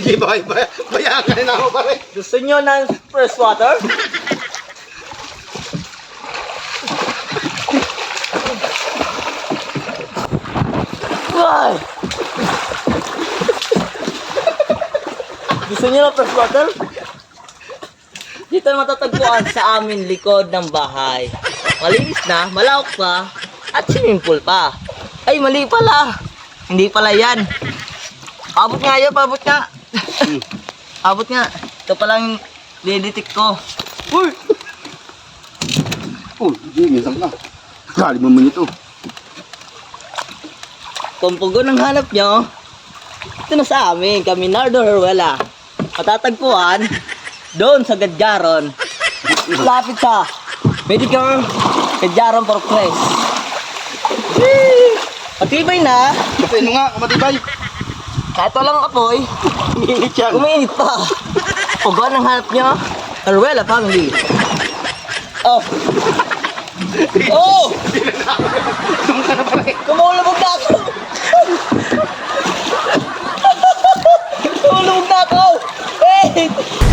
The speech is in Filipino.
Hindi ba? Bay bayagan na ako pare. Gusto nyo ng fresh water? Ay! Gusto nyo ng fresh water? Dito matatagpuan sa amin likod ng bahay. Malinis na, malawak pa, at swimming pool pa. Ay, mali pala. Hindi pala yan. Abot nga yun, pabot nga. Abot nga. Ito palang diditik ko. Uy! Oh, hindi, minsan na. Kali mo nito. Kung pugo ng hanap nyo, ito na sa amin, kami Nardo Herwela. Matatagpuan, doon sa Gadjaron. Lapit sa Medicare Gadjaron for. Yee! Matibay na, ano nga, kamatibay. Kahit walang apoy, Init yan. umiinit pa. Pugo ng hanap nyo, Herwela family. Oh! Oh! Kumulubog na ako! Kumulubog na ako! Wait!